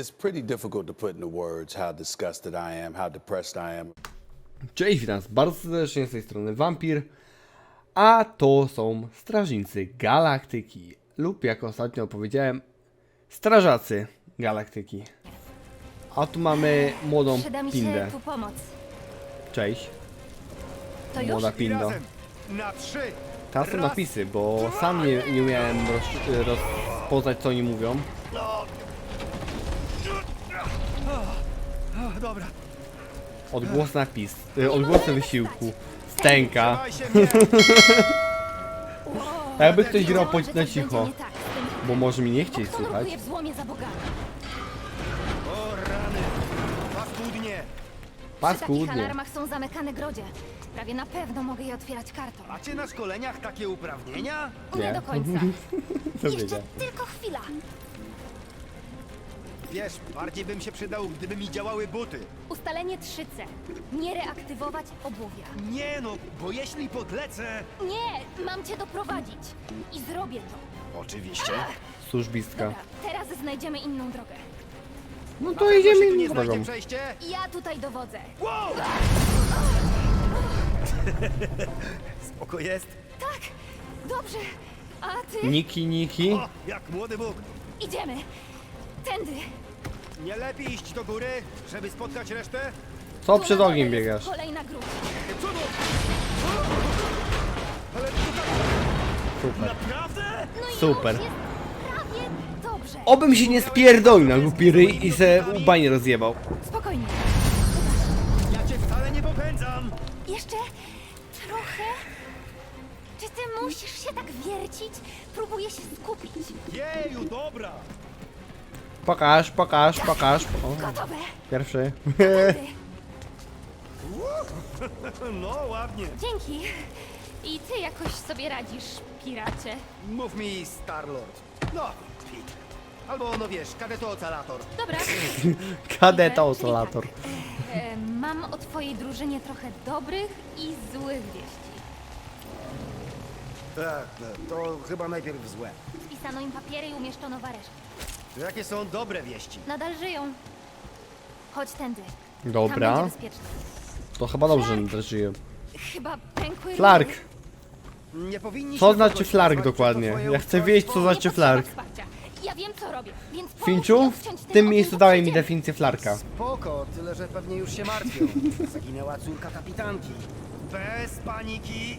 It's pretty difficult to put into words how disgusted I am, how depressed I am. Cześć, witam was bardzo serdecznie z tej strony Wampir, a to są Strażnicy Galaktyki, lub jak ostatnio powiedziałem, Strażacy Galaktyki. A tu mamy młodą Przyda mi Pindę. się tu pomoc. Cześć, To już? młoda Pindo. razem. Na trzy. Teraz są napisy, bo sam nie, nie umiałem roz, rozpoznać co oni mówią. O, dobra. Odgłos napis, y, odgłosy wysiłku, stęka. Trzymaj się mnie. Jakby ktoś grał po, na cicho, tak bo może mi nie chcieć słychać. nurkuje w złomie za bogami? O rany. Paskudnie. Przy takich Paskudnie. alarmach są zamykane grodzie. Prawie na pewno mogę je otwierać kartą. Macie na szkoleniach takie uprawnienia? Nie, Nie. do końca. Jeszcze tylko chwila. Wiesz, bardziej bym się przydał, gdyby mi działały buty. Ustalenie 3C. Nie reaktywować obuwia. Nie no, bo jeśli podlecę... Nie, mam cię doprowadzić. I zrobię to. Oczywiście. Służbistka. Dobra, teraz znajdziemy inną drogę. No to idziemy tu nie inną znajdzie drogą. przejście? Ja tutaj dowodzę. Wow! Spoko jest. Tak, dobrze. A ty? Niki, Niki. O, jak młody Bóg. Idziemy. Tędy. Nie lepiej iść do góry, żeby spotkać resztę? Co przed ogniem biegasz? Kolejna grupa. Co to? Ale tutaj... Super. Naprawdę? No i Super. już jest prawie dobrze. Obym się nie spierdolił na głupi ryj i se łba nie rozjebał. Spokojnie. Ja cię wcale nie popędzam. Jeszcze trochę. Czy ty musisz się tak wiercić? Próbuję się skupić. Jeju, dobra. Pokaż, pokaż, pokaż. O, pierwszy. No, ładnie. Dzięki. I ty jakoś sobie radzisz, piracie. Mów mi Starlord. No, Pete. Albo, no wiesz, kadeto ocalator. Dobra. Kadeta osolator. Tak, e, mam o twojej drużynie trochę dobrych i złych wieści. Tak, to chyba najpierw złe. Spisano im papiery i umieszczono w areszcie. Jakie są dobre wieści? Nadal żyją. Chodź tędy. Tam Dobra. będzie. To chyba dobrze, że żyje. Chyba pękły Flark. rury. Nie powinniśmy... Co znaczy kogoś flark nazwać, czy to dokładnie? Ja chcę wiedzieć, co znaczy potrzeba flark. wsparcia. Ja wiem, co robię, więc pomóż Finciu, odciąć w tym miejscu bo dałeś mi definicję flarka. Spoko, tyle że pewnie już się martwią. Zaginęła córka kapitanki. Bez paniki.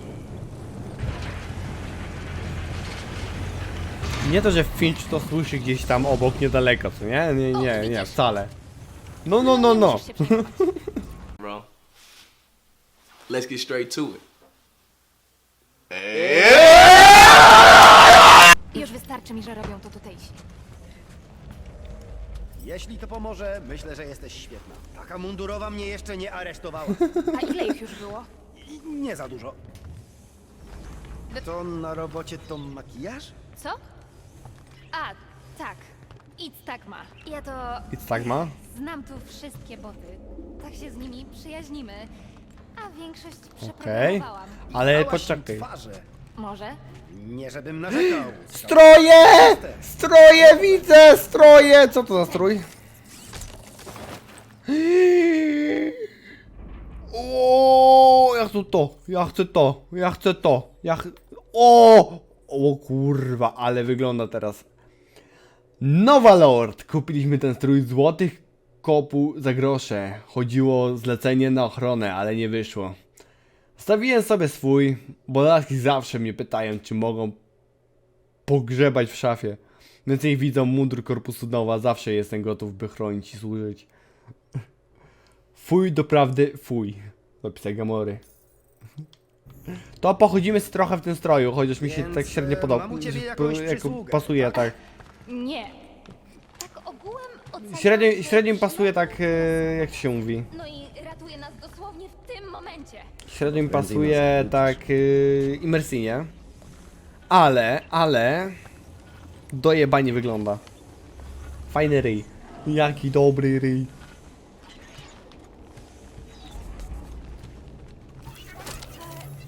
Nie to, że Finch to słyszy gdzieś tam obok, niedaleko, co nie? Nie, nie, nie, wcale. No, no, no, no. bro. Let's get straight to it. Już wystarczy mi, że robią to tutejsi. Jeśli to pomoże, myślę, że jesteś świetna. Taka mundurowa mnie jeszcze nie aresztowała. A ile ich już było? I nie za dużo. To na robocie to makijaż? Co? A, tak. Idź tak ma. Ja to I tak ma? znam tu wszystkie boty. Tak się z nimi przyjaźnimy. A większość Okej. przeprogramowałam. Ale Dałaś im poczekaj. twarze. Może? Nie żebym narzekał. Stroje! Stroje widzę! Stroje! Co to za strój? O, ja chcę to, ja chcę to, ja chcę to, ja ch... O! O kurwa, ale wygląda teraz. Nowa Lord! Kupiliśmy ten strój złotych kopu za grosze. Chodziło o zlecenie na ochronę, ale nie wyszło. Stawiłem sobie swój, bo laski zawsze mnie pytają, czy mogą pogrzebać w szafie. Więc jak widzą mundur korpusu nowa, zawsze jestem gotów, by chronić i służyć. Fuj, doprawdy, fuj. Zapisać Gamory. To pochodzimy trochę w tym stroju, chociaż mi się Więc, tak średnio e, podoba. mam u ciebie jakąś jako przysługę, pasuje tak. Nie. Tak ogółem oceniam, Średnio, źle pasuje tak, e, jak to się mówi. No i ratuje nas dosłownie w tym momencie. Średnio Prędzej pasuje tak yy, imersyjnie. Ale, ale... Dojebanie wygląda. Fajny ryj. Jaki dobry ryj.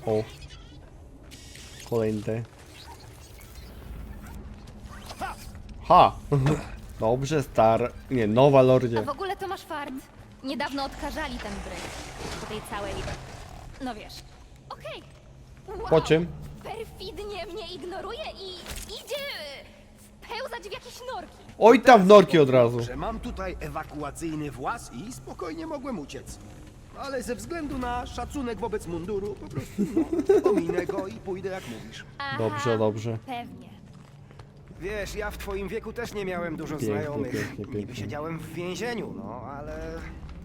O. Kolejny te. Ha! Dobrze, star... Nie, nowa A lordzie. w ogóle to masz fart. Niedawno odkażali ten bryk. Po tej całej... No wiesz. Okej. Wow. Po czym? Perfidnie mnie ignoruje i idzie wpełzać w jakieś norki. Oj, tam w norki od razu. Że mam tutaj ewakuacyjny właz i spokojnie mogłem uciec. Ale ze względu na szacunek wobec munduru, po prostu no, ominę go i pójdę jak mówisz. Aha, Dobrze, dobrze. Pewnie. Wiesz, ja w twoim wieku też nie miałem dużo Pięknie, znajomych. pięknie, Niby pięknie. siedziałem w więzieniu, no ale...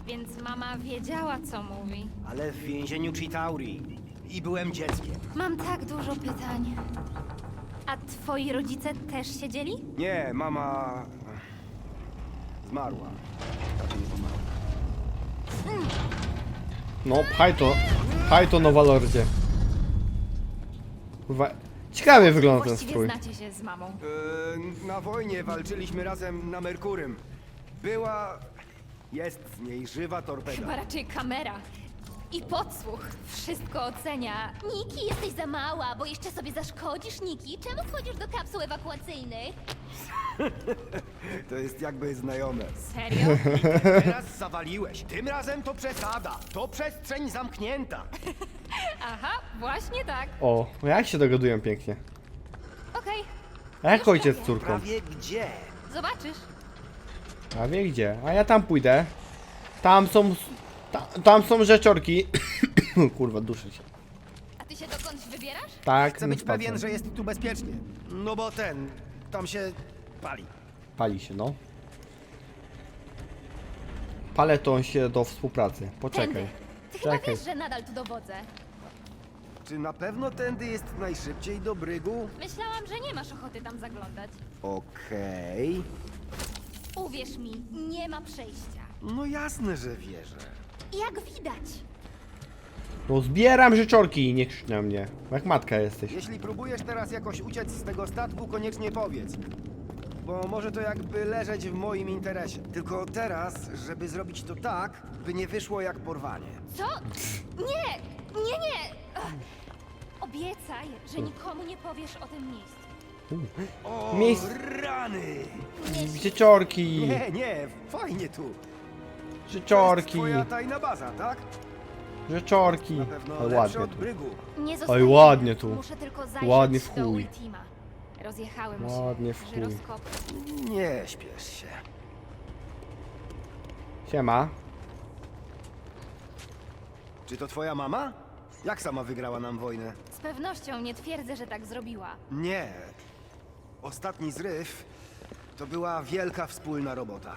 Więc mama wiedziała, co mówi. Ale w więzieniu Chitauri. I byłem dzieckiem. Mam tak dużo pytań. A twoi rodzice też siedzieli? Nie, mama... Zmarła. Nie pomarł. No, pchaj to. Pchaj to, nowa lordzie. Kurwa, ciekawie wygląda ten Właściwie strój. znacie się z mamą. E, na wojnie walczyliśmy razem na Merkurym. Była... Jest z niej żywa torpeda. Chyba raczej kamera. I podsłuch wszystko ocenia. Niki, jesteś za mała, bo jeszcze sobie zaszkodzisz, Niki. Czemu wchodzisz do kapsuł ewakuacyjnych? To jest jakby znajome. Serio? Teraz zawaliłeś. Tym razem to przesada. To przestrzeń zamknięta. Aha, właśnie tak. O, jak się dogadują pięknie. Okej, A jak ojciec z córką? Prawie gdzie? zobaczysz. A wie gdzie? A ja tam pójdę. Tam są... Ta, tam są rzeczorki. Kurwa, duszę się. A ty się dokądś wybierasz? Tak, Chcę być spacer. pewien, że jest tu bezpiecznie. No bo ten... Tam się pali. Pali się, no. Paleton się do współpracy. Poczekaj. Tędy. Ty chyba Czekaj. wiesz, że nadal tu dowodzę. Czy na pewno tędy jest najszybciej do brygu? Myślałam, że nie masz ochoty tam zaglądać. Okej. Uwierz mi, nie ma przejścia. No jasne, że wierzę. Jak widać. No zbieram rzeczorki, nie krzycz na mnie. Jak matka jesteś. Jeśli próbujesz teraz jakoś uciec z tego statku, koniecznie powiedz. Bo może to jakby leżeć w moim interesie. Tylko teraz, żeby zrobić to tak, by nie wyszło jak porwanie. Co? Nie! Nie, nie! Obiecaj, że nikomu nie powiesz o tym miejscu. O, Miejsc- rany! Rzeczorki! Nie, nie, fajnie tu. To jest twoja tajna baza, tak? Rzeczorki! Na pewno Ale lepsze ładnie od tu. brygu. Nie ładnie tu. Muszę tylko zajrzeć Ładnie w do chuj. Ultima. Rozjechały mu się Ładnie w chuj. żyroskopy. Nie śpiesz się. Siema. Czy to twoja mama? Jak sama wygrała nam wojnę? Z pewnością nie twierdzę, że tak zrobiła. Nie. Ostatni zryw to była wielka wspólna robota.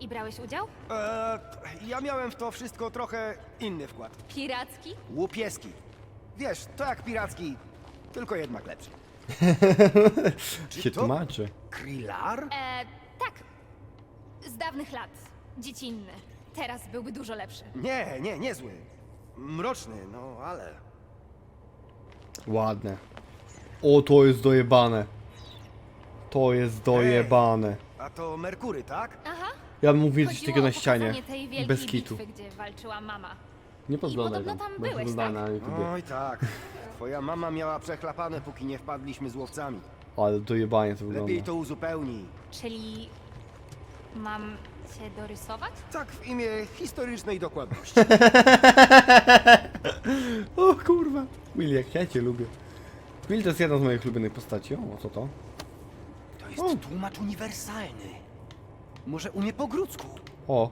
I brałeś udział? Eee, ja miałem w to wszystko trochę inny wkład. Piracki? Łupieski. Wiesz, to jak piracki, tylko jednak lepszy. Się to- tłumaczy. Krillar? E, tak. Z dawnych lat. Dziecinny. Teraz byłby dużo lepszy. Nie, nie, niezły. Mroczny, no ale... Ładne. O, to jest dojebane. To jest dojebane. A to Merkury, tak? Aha. Ja bym mówił coś Chodziło takiego o na ścianie. pokazanie tej wielkiej Bez kitu. bitwy, gdzie walczyła mama. Nie podglądaj podobno tam bo byłeś, tak? na YouTubie. Oj tak. Twoja mama miała przechlapane, póki nie wpadliśmy z łowcami. Ale dojebanie to wygląda. Lepiej to uzupełnij. Czyli mam cię dorysować? Tak w imię historycznej dokładności. O kurwa. Will, jak ja cię lubię. Will to jest jedna z moich ulubionych postaci. O, co to? To jest tłumacz uniwersalny. Może umie po grudzku. O.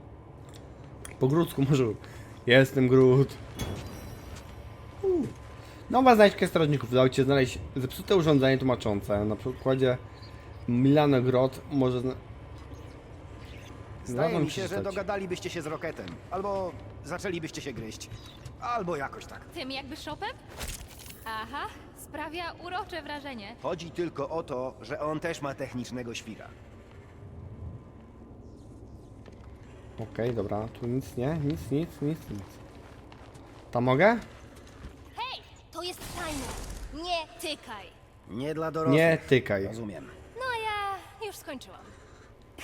Po grudzku może. Jestem Grut. Uh. Nowa znajdźka strażników. Udało ci się znaleźć zepsute urządzenie tłumaczące. Na przykładzie Milano Grot może... Zna... Zdaje mi się, że dogadalibyście się z Roketem. Albo zaczęlibyście się gryźć. Albo jakoś tak. Tym jakby szopem? Aha, sprawia urocze wrażenie. Chodzi tylko o to, że on też ma technicznego świra. Okej, dobra. Tu nic nie? Nic, nic, nic, nic. Tam mogę? Hej, to jest tajne. Nie tykaj. Nie dla dorosłych. Nie tykaj. Rozumiem. No ja już skończyłam.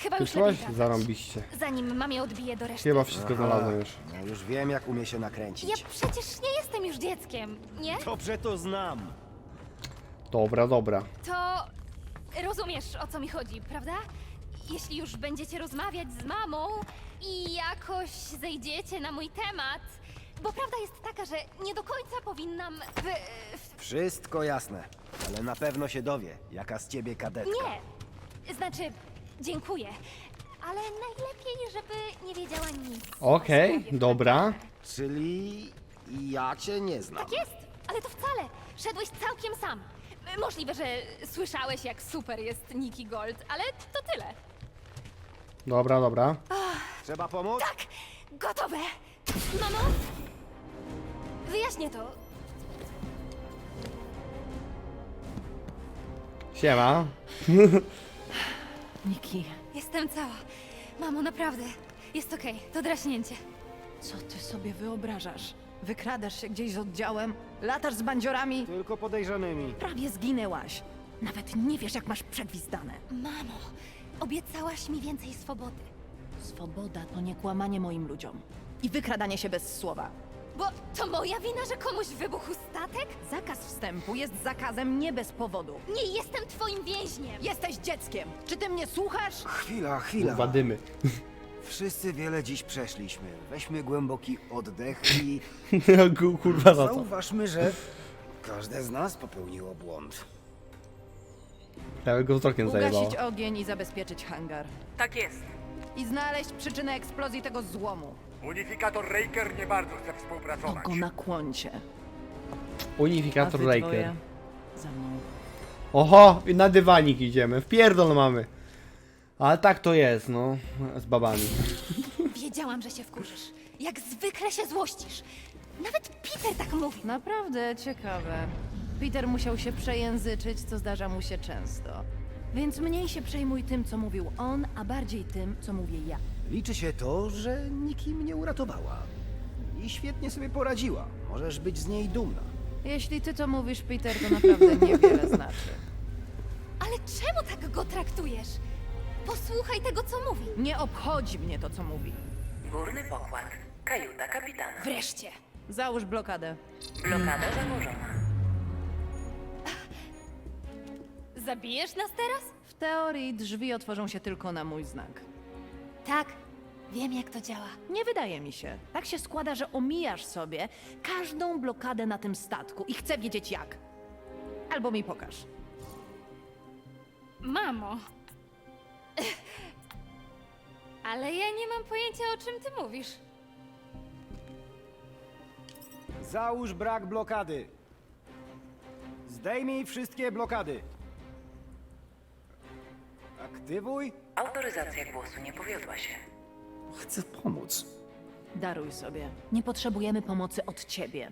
Chyba już lepiej wracać. Zarąbiście. Zanim mamie odbije do reszty. Chyba wszystko znalazłem już. No już wiem, jak umie się nakręcić. Ja przecież nie jestem już dzieckiem, nie? Dobrze to znam. Dobra, dobra. To rozumiesz o co mi chodzi, prawda? jeśli już będziecie rozmawiać z mamą i jakoś zejdziecie na mój temat, bo prawda jest taka, że nie do końca powinnam w... w Wszystko jasne, ale na pewno się dowie, jaka z ciebie kadetka. nie, znaczy, dziękuję, ale najlepiej, żeby nie wiedziała nic. Okej, dobra. Czyli ja cię nie znam. Tak jest, ale to wcale. Szedłeś całkiem sam. Możliwe, że słyszałeś, jak super jest Nikki Gold, ale to tyle. Dobra, dobra. Trzeba pomóc? Tak, gotowe. Mamo? Wyjaśnię to. Siema. Niki, Jestem cała. Mamo, naprawdę. Jest okej, to draśnięcie. co ty sobie wyobrażasz? Wykradasz się gdzieś z oddziałem, latasz z bandziorami, Tylko podejrzanymi. prawie zginęłaś. Nawet nie wiesz, jak masz przegwizdane. Mamo, obiecałaś mi więcej swobody. Swoboda to nie kłamanie moim ludziom. I wykradanie się bez słowa. Bo to moja wina, że komuś wybuchł statek? Zakaz wstępu jest zakazem nie bez powodu. Nie jestem twoim więźniem. Jesteś dzieckiem! Czy ty mnie słuchasz? Chwila, chwila. Kurwa dymy. Wszyscy wiele dziś przeszliśmy. Weźmy głęboki oddech i Ku- Kurwa za co? zauważmy, że każde z nas popełniło błąd. Ja go wzrokiem zajebało. Ugasić ogień i zabezpieczyć hangar. Tak jest. I znaleźć przyczynę eksplozji tego złomu. Unifikator Raker nie bardzo chce współpracować. go na kłącie. A Unifikator wy dwoje za mną. Oho, i na dywanik idziemy. W pierdol mamy. Ale tak to jest, no. Z babami. Wiedziałam, że się wkurzysz. Jak zwykle się złościsz. Nawet Peter tak mówi. Naprawdę ciekawe. Peter musiał się przejęzyczyć, co zdarza mu się często. Więc mniej się przejmuj tym, co mówił on, a bardziej tym, co mówię ja. Liczy się to, że nikim mnie uratowała. I świetnie sobie poradziła. Możesz być z niej dumna. Jeśli ty to mówisz, Peter, to naprawdę niewiele znaczy. Ale czemu tak go traktujesz? Posłuchaj tego, co mówi. Nie obchodzi mnie to, co mówi. Górny pokład. Kajuta kapitana. Wreszcie. Załóż blokadę. Blokada zanurzona. Zabijesz nas teraz? W teorii drzwi otworzą się tylko na mój znak. Tak. Wiem, jak to działa. Nie wydaje mi się. Tak się składa, że omijasz sobie każdą blokadę na tym statku i chcę wiedzieć jak. Albo mi pokaż. Mamo. Ale ja nie mam pojęcia, o czym ty mówisz. Załóż brak blokady. Zdejmij wszystkie blokady. Aktywuj. Autoryzacja głosu nie powiodła się. Chcę pomóc. Daruj sobie. Nie potrzebujemy pomocy od ciebie.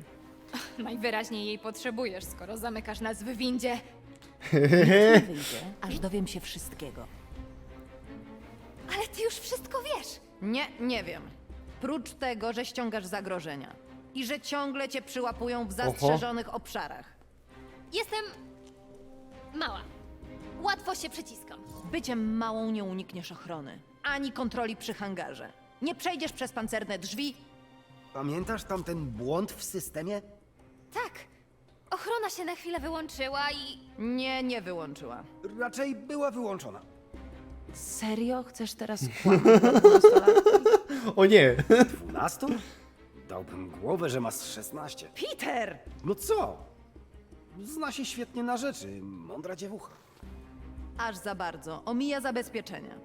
Najwyraźniej jej potrzebujesz, skoro zamykasz nas w windzie. Nie wyjdzie, aż dowiem się wszystkiego. Ale ty już wszystko wiesz. Nie, nie wiem. Prócz tego, że ściągasz zagrożenia. I że ciągle cię przyłapują w zastrzeżonych obszarach. Jestem mała. Łatwo się przyciskam. Byciem małą nie unikniesz ochrony. Ani kontroli przy hangarze. Nie przejdziesz przez pancerne drzwi. Pamiętasz tamten błąd w systemie? Tak. Ochrona się na chwilę wyłączyła i Nie, nie wyłączyła. Raczej była wyłączona. Serio? Chcesz teraz kłamać? O nie. Dwunastu? Dałbym głowę, że masz 16. Peter! No co? Zna się świetnie na rzeczy. Mądra dziewucha. Aż za bardzo. Omija zabezpieczenia.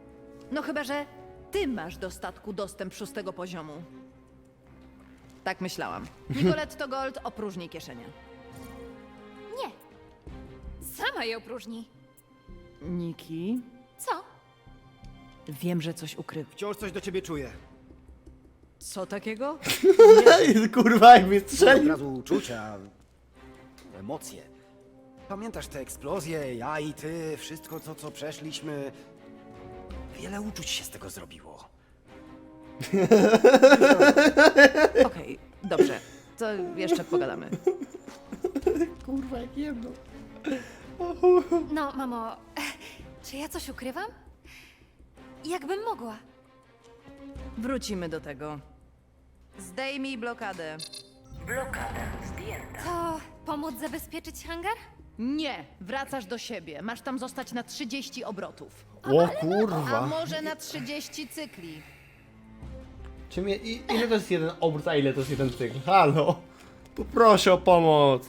No chyba, że ty masz do statku dostęp szóstego poziomu. Tak myślałam. Nicoletto Gold opróżni kieszenie. nie. Sama je opróżni. Niki, Co? wiem, że coś ukrywa. Wciąż coś do ciebie czuję. Co takiego? Kurwa, jak mnie Od strzelił. razu uczucia, emocje. Pamiętasz te eksplozje, ja i ty, wszystko co, co przeszliśmy. Wiele uczuć się z tego zrobiło. Okej, dobrze. To jeszcze pogadamy. Kurwa, jak jedno. No, mamo, czy ja coś ukrywam? Jakbym mogła. Wrócimy do tego. Zdejmij blokadę. Blokada zdjęta. To pomóc zabezpieczyć hangar? Nie, wracasz do siebie. Masz tam zostać na 30 obrotów. O A kurwa. może na 30 cykli. Czym je, i, ile to jest jeden obrót, a ile to jest jeden cykl? Halo. Poproszę o pomoc.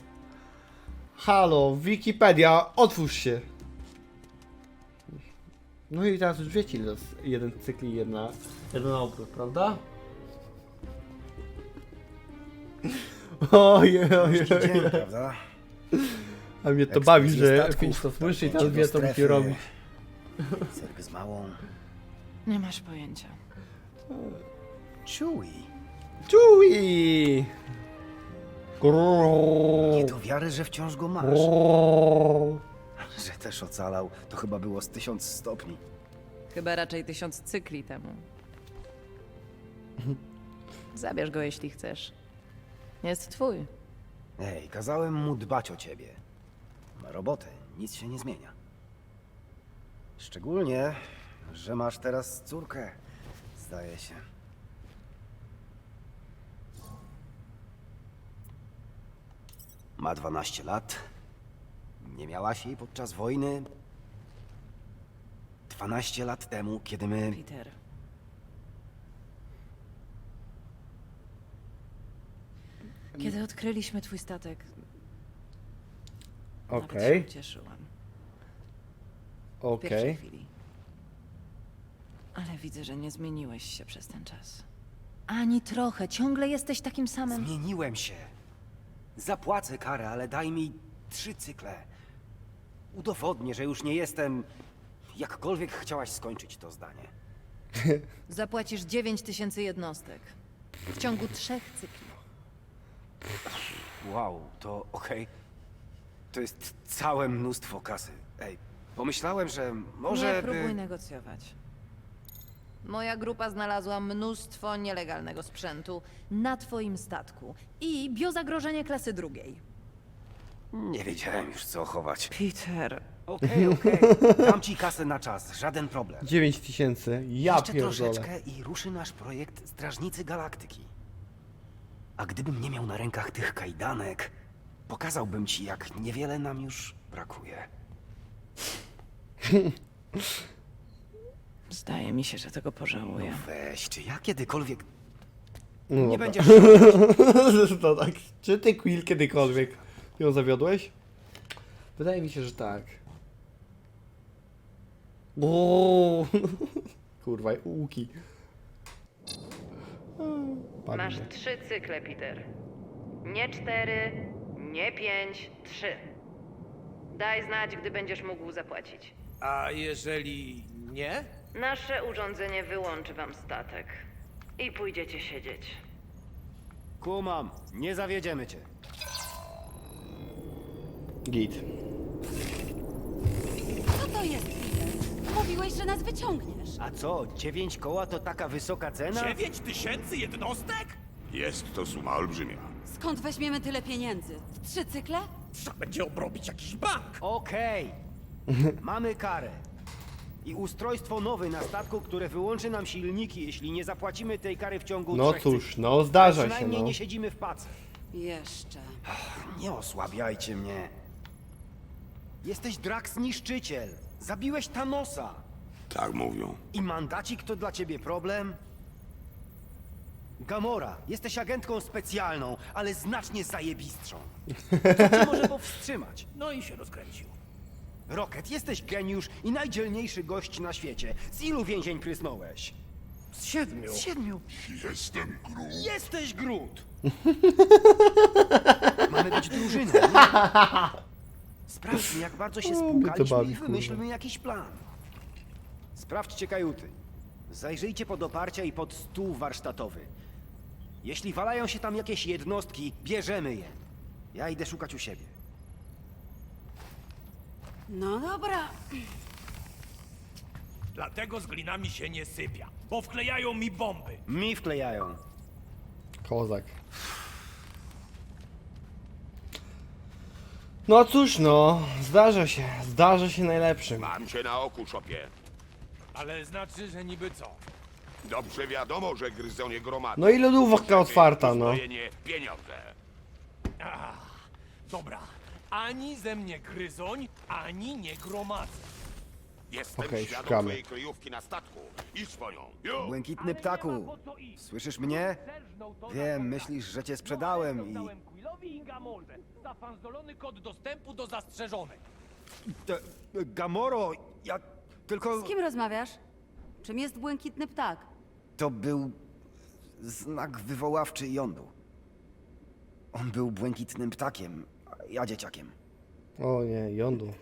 Halo, Wikipedia, otwórz się. No i teraz już wiecie ile to jest jeden cykl i jedna, jeden obrót, prawda? Ojej, ojej, Dzień, ojej. prawda? A mnie to bawi, że statków, słyszy i teraz wie co. Cyrk z małą. Nie masz pojęcia. Chewie. Chewie! Nie do wiary, że wciąż go masz. Że też ocalał, to chyba było z tysiąc stopni. Chyba raczej tysiąc cykli temu. Zabierz go, jeśli chcesz. Jest twój. Ej, kazałem mu dbać o ciebie. Ma robotę, nic się nie zmienia. Szczególnie, że masz teraz córkę, zdaje się. Ma 12 lat. Nie miałaś jej podczas wojny. 12 lat temu, kiedy my. Peter. Kiedy odkryliśmy twój statek, nawet Okej, się ucieszyłam. W okej. pierwszej chwili. Ale widzę, że nie zmieniłeś się przez ten czas. Ani trochę. Ciągle jesteś takim samym. Zmieniłem się. Zapłacę karę, ale daj mi trzy cykle. Udowodnię, że już nie jestem. Jakkolwiek chciałaś skończyć to zdanie. Zapłacisz 9 tysięcy jednostek. W ciągu trzech cykli. Wow, to okej. To jest całe mnóstwo kasy. Ej, pomyślałem, że może. nie by- próbuj negocjować. Moja grupa znalazła mnóstwo nielegalnego sprzętu na twoim statku i biozagrożenie klasy drugiej. Nie wiedziałem już co chować. Peter. Okej, okej. Dam ci kasę na czas, żaden problem. 9 tysięcy, ja Jeszcze pierdolę. troszeczkę i ruszy nasz projekt Strażnicy Galaktyki. A gdybym nie miał na rękach tych kajdanek, pokazałbym ci, jak niewiele nam już brakuje. Zdaje mi się, że tego pożałuję. Weź, czy ja kiedykolwiek No nie dobra. będziesz... to tak. Czy ty Quill kiedykolwiek ją zawiodłeś? Wydaje mi się, że tak. O, Kurwa, łuki. Padnie. Masz trzy cykle, Peter. Nie cztery, nie pięć, trzy. Daj znać, gdy będziesz mógł zapłacić. A jeżeli nie? Nasze urządzenie wyłączy wam statek. I pójdziecie siedzieć. Kumam, nie zawiedziemy cię. Git. Co to jest, Peter? Mówiłeś, że nas wyciągniesz. A co, dziewięć koła to taka wysoka cena? Dziewięć tysięcy jednostek? Jest to suma olbrzymia. Skąd weźmiemy tyle pieniędzy? W trzy cykle? Trzeba będzie obrobić jakiś bank. Okej. Mamy karę. I ustrojstwo nowe na statku, które wyłączy nam silniki, jeśli nie zapłacimy tej kary w ciągu No trzech cóż, no zdarza się, Przynajmniej no. nie siedzimy w pace. Jeszcze. Nie osłabiajcie mnie. Jesteś Drax Niszczyciel. Zabiłeś Thanosa. Tak mówią. I mandacik to dla ciebie problem? Gamora, jesteś agentką specjalną, ale znacznie zajebistszą. Co cię może powstrzymać? No i się rozkręcił. Rocket, jesteś geniusz i najdzielniejszy gość na świecie. Z ilu więzień prysnąłeś? Z siedmiu. Z siedmiu. Jestem Groot. Jesteś Groot! Mamy być drużyną. nie? Sprawdźmy, jak bardzo się O, mnie to spłukaliśmy bawi, i wymyślmy jakiś plan. Sprawdźcie kajuty. Zajrzyjcie pod oparcia i pod stół warsztatowy. Jeśli walają się tam jakieś jednostki, bierzemy je. Ja idę szukać u siebie. No dobra. Dlatego z glinami się nie sypia, bo wklejają mi bomby. Mi wklejają. Kozak. No cóż, no, zdarza się, zdarza się najlepszym. Mam cię na oku, szopie. Ale znaczy, że niby co? Dobrze wiadomo, że gryzonie gromadzą. No i lodówka otwarta, no. Uzbrojenie, pieniądze. Dobra, Ani ze mnie gryzoń, ani nie gromadzę. Jestem Okej, świadom szukamy. twojej kryjówki na statku. Idź po nią. Już! Błękitny ptaku, słyszysz mnie? Wiem, myślisz, że cię sprzedałem i... Quillowi. Zafanzolony kod dostępu do zastrzeżonej. Te, Gamoro, ja tylko... Z kim rozmawiasz? Czym jest błękitny ptak? To był znak wywoławczy jądu. On był błękitnym ptakiem, a ja dzieciakiem. O nie, jądu.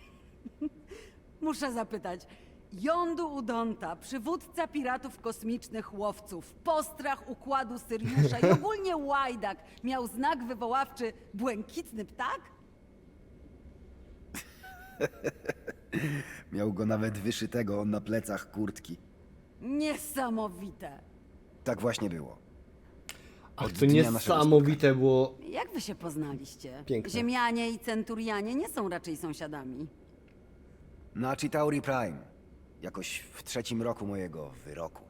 Muszę zapytać. Jądu Udonta, przywódca piratów kosmicznych łowców, postrach układu Syriusza i ogólnie łajdak miał znak wywoławczy błękitny ptak? Miał go nawet wyszytego na plecach kurtki. Niesamowite. Tak właśnie było. Ach, Od to dnia naszego niesamowite było. Jak wy się poznaliście? Piękne. Ziemianie i centurianie nie są raczej sąsiadami. Na Chitauri Prime. Jakoś w trzecim roku mojego wyroku.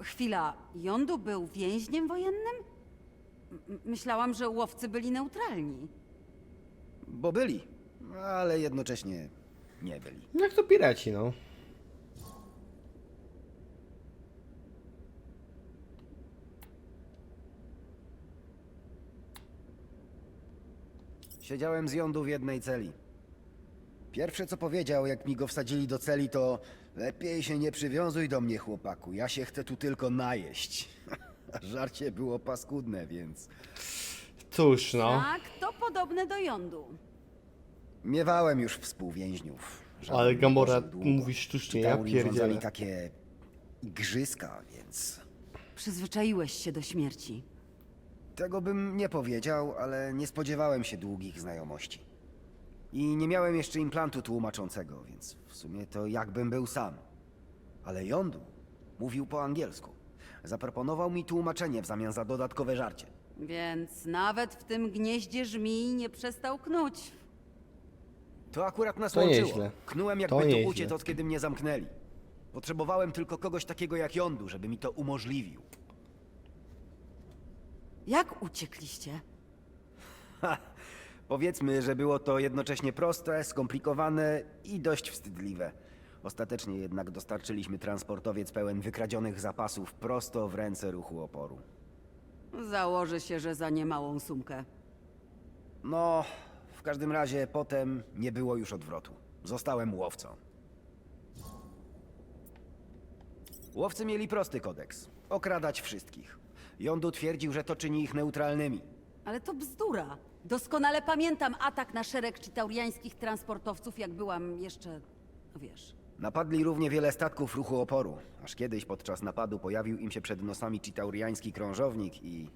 Chwila, Jądu był więźniem wojennym? M- myślałam, że łowcy byli neutralni. Bo byli, ale jednocześnie nie byli. Jak to piraci, no. Siedziałem z jądu w jednej celi. Pierwsze co powiedział, jak mi go wsadzili do celi, to lepiej się nie przywiązuj do mnie, chłopaku. Ja się chcę tu tylko najeść. Żarcie było paskudne, więc Cóż, no. Tak, to podobne do Jądu. miewałem już współwięźniów. Żaden Ale nie Gamora poszedł długo. mówi sztucznie, ja Chitauri rządzali pierdzielę. takie igrzyska, więc Przyzwyczaiłeś się do śmierci. Tego bym nie powiedział, ale nie spodziewałem się długich znajomości. I nie miałem jeszcze implantu tłumaczącego, więc w sumie to jakbym był sam. Ale Jądu mówił po angielsku. Zaproponował mi tłumaczenie w zamian za dodatkowe żarcie. Więc nawet w tym gnieździe żmij nie przestał knuć. To akurat nas To łączyło. nieźle. Knułem To jakby tu nieźle. uciec od kiedy mnie zamknęli. Potrzebowałem tylko kogoś takiego jak Jądu, żeby mi to umożliwił. Jak uciekliście? Powiedzmy, że było to jednocześnie proste, skomplikowane i dość wstydliwe. Ostatecznie jednak dostarczyliśmy transportowiec pełen wykradzionych zapasów prosto w ręce ruchu oporu. Założę się, że za niemałą sumkę. No, w każdym razie potem nie było już odwrotu. Zostałem łowcą. Łowcy mieli prosty kodeks. Okradać wszystkich. Jądu twierdził, że to czyni ich neutralnymi. Ale to bzdura. Doskonale pamiętam atak na szereg chitauriańskich transportowców, jak byłam jeszcze, no wiesz. Napadli równie wiele statków ruchu oporu, aż kiedyś podczas napadu pojawił im się przed nosami chitauriański krążownik i...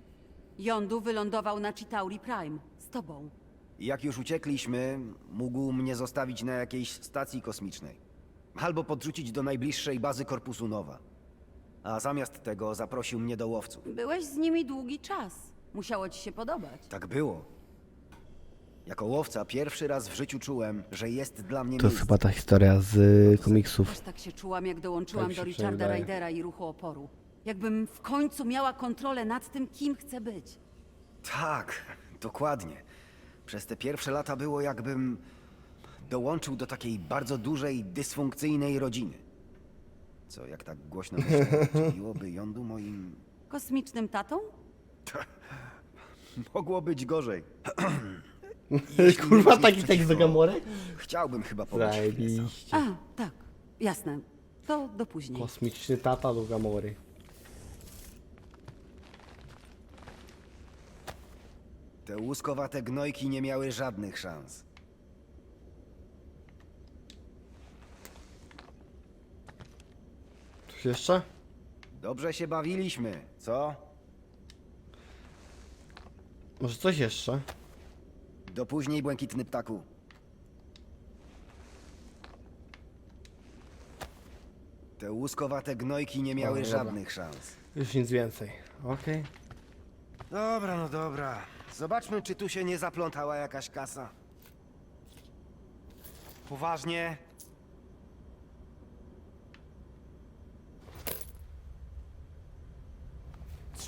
Jądu wylądował na Chitauri Prime. Z tobą. i Jak już uciekliśmy, mógł mnie zostawić na jakiejś stacji kosmicznej. Albo podrzucić do najbliższej bazy Korpusu Nowa. A zamiast tego zaprosił mnie do łowców. Byłeś z nimi długi czas. Musiało ci się podobać. Tak było. Jako łowca pierwszy raz w życiu czułem, że jest dla mnie To jest miejsce. chyba ta historia z y, komiksów. Też tak się czułam, jak dołączyłam Tak się do Richarda wydaje. Rydera i ruchu oporu. Jakbym w końcu miała kontrolę nad tym, kim chcę być. Tak, dokładnie. Przez te pierwsze lata było jakbym dołączył do takiej bardzo dużej, dysfunkcyjnej rodziny. Co, jak tak głośno myślę, czyniłoby jądu moim... Kosmicznym tatą? Mogło być gorzej. Kurwa, taki tekst do Gamory? Chciałbym chyba sam. Zajebiście. A, tak. Jasne. To do później. Kosmiczny tata do Gamory. Te łuskowate gnojki nie miały żadnych szans. Jeszcze? Dobrze się bawiliśmy, co? Może coś jeszcze? Do później, błękitny ptaku. Te łuskowate gnojki nie miały dobra. żadnych szans. Już nic więcej. Okej. Dobra, no dobra. Zobaczmy, czy tu się nie zaplątała jakaś kasa. Poważnie?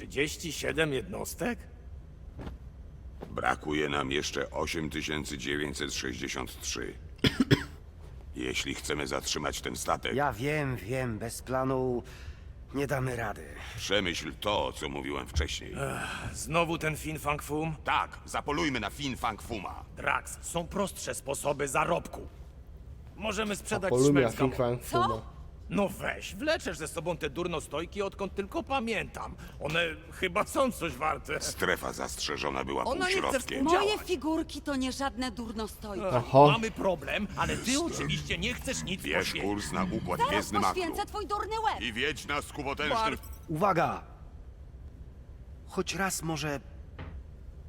Trzydzieści siedem jednostek? Brakuje nam jeszcze 8963. Jeśli chcemy zatrzymać ten statek, Ja wiem, wiem, bez planu nie damy rady. przemyśl to, co mówiłem wcześniej. Znowu ten Fin Fang Fum? Tak, zapolujmy na Fin Fang Fuma. Drax, są prostsze sposoby zarobku. Możemy sprzedać Polumia, szmelc Think Fang Fuma. No weź, wleczesz ze sobą te durnostojki, odkąd tylko pamiętam. One chyba są coś warte. Strefa zastrzeżona była Ona nie chce półśrodkiem. współdziałać. Moje figurki to nie żadne durnostojki. Oho. Mamy problem, ale ty oczywiście nie chcesz nic Bierz poświęcić. kurs na układ Zaraz gwiezdny makru. poświęcę twój durny łeb. I wiedź nas ku potężnym... Uwaga! Choć raz może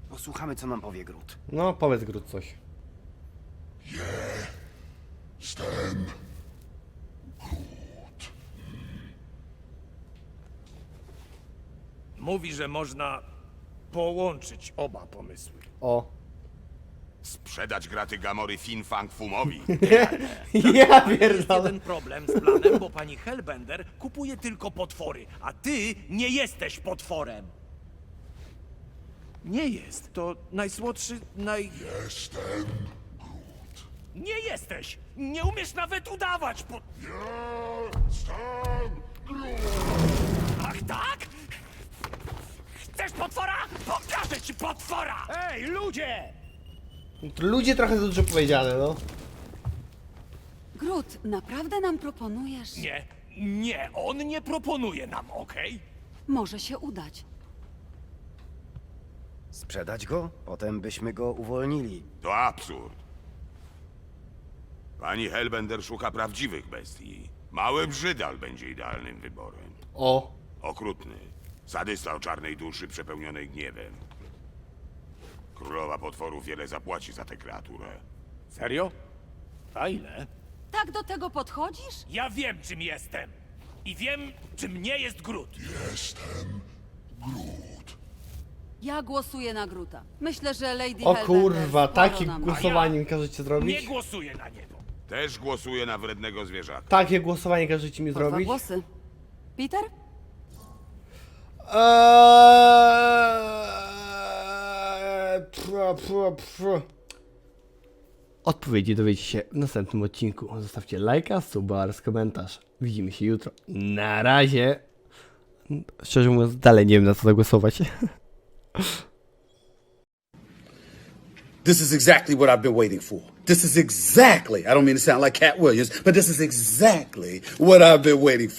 posłuchamy, co nam powie Grut. No, powiedz Grud coś. Mówi, że można połączyć oba pomysły. O. Sprzedać graty Gamory Fin Fang Fumowi. Ja Jest pierdolę. jeden problem z planem, bo pani Hellbender kupuje tylko potwory, a ty nie jesteś potworem. Nie jest. To najsłodszy, naj... Jestem Nie jesteś! Nie umiesz nawet udawać po... Jestem Ach tak? Chcesz potwora? Pokażę ci potwora! Ej, ludzie! Ludzie trochę za dużo powiedziane, no. Grut, naprawdę nam proponujesz? Nie, nie, on nie proponuje nam, okej? Może się udać. Sprzedać go? Potem byśmy go uwolnili. To absurd. Pani Hellbender szuka prawdziwych bestii. Mały brzydal będzie idealnym wyborem. O. Okrutny. Sadysta o czarnej duszy przepełnionej gniewem. Królowa potworów wiele zapłaci za tę kreaturę. Serio? A ile? Tak do tego podchodzisz? Ja wiem, czym jestem. I wiem, czym nie jest Grut. Ja głosuję na Gruta. Myślę, że Lady O Hellbender kurwa, sporo takie nam- głosowanie mi każecie Nie zrobić? głosuję na niego. Też głosuje na wrednego zwierzaka. Takie głosowanie każecie mi dwa zrobić? głosy. Peter? Eee. Odpowiedzi dowiecie się w następnym odcinku. Zostawcie lajka, suba oraz komentarz. Widzimy się jutro. Na razie. Szczerze mówiąc, dalej nie wiem na co zagłosować. This is exactly what I've been waiting for. This is exactly, I don't mean to sound like Cat Williams, but this is exactly what I've been waiting for.